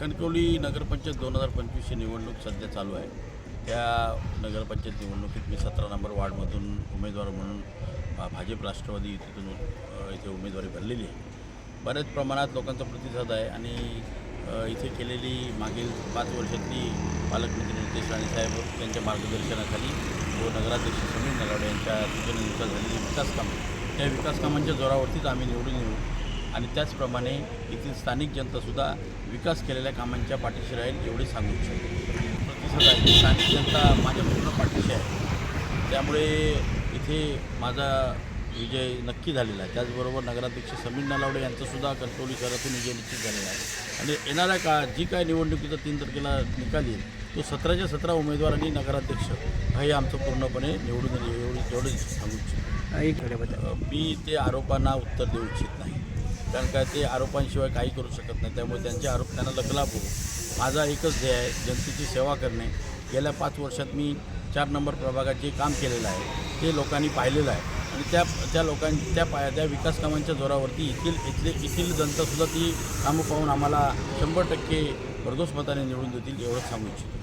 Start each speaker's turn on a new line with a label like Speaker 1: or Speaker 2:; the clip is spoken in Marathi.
Speaker 1: कणकवली नगरपंचायत दोन हजार पंचवीसची निवडणूक सध्या चालू आहे. त्या नगरपंचायत निवडणुकीत मी सतरा नंबर वार्डमधून उमेदवार म्हणून भाजप राष्ट्रवादी तिथून इथे उमेदवारी भरलेली आहे. बऱ्याच प्रमाणात लोकांचा प्रतिसाद आहे आणि इथे केलेली मागील पाच वर्षातली पालकमंत्री नितेश राणेसाहेब त्यांच्या मार्गदर्शनाखाली व नगराध्यक्ष समीर नगावडे यांच्या सूचनेनुसार झालेली विकास कामं त्या विकास कामांच्या जोरावरतीच आम्ही निवडून येऊ. आणि त्याचप्रमाणे येथील स्थानिक जनतासुद्धा विकास केलेल्या कामांच्या पाठीशी राहील एवढे सांगू इच्छितो. प्रतिसाद आहे. स्थानिक जनता माझ्या पूर्ण पाठीशी आहे. त्यामुळे इथे माझा विजय नक्की झालेला आहे. त्याचबरोबर नगराध्यक्ष समीर नलावडे यांचासुद्धा कणकवली शहरातून विजय निश्चित झालेला आहे. आणि येणाऱ्या काळात जी काय निवडणुकीचा तीन तारखेला निकाल येईल तो सतराच्या सतरा उमेदवार आणि नगराध्यक्ष हे आमचं पूर्णपणे निवडून येईल एवढं एवढं सांगू इच्छितो. मी ते आरोपांना उत्तर देऊ इच्छित नाही. कारण काय ते आरोपांशिवाय काही करू शकत नाही. त्यामुळे त्यांचे आरोप त्यांना लकलाभ होऊ माझा एकच ध्येय आहे जनतेची सेवा करणे. गेल्या पाच वर्षात मी चार नंबर प्रभागात जे काम केलेलं आहे ते लोकांनी पाहिलेलं आहे. आणि त्या त्या लोकां त्या पाया त्या विकास कामांच्या जोरावरती येथील इथले येथील जनतासुद्धा ती कामं पाहून आम्हाला शंभर टक्के भरघोस मताने निवडून देतील एवढंच सांगू इच्छितो.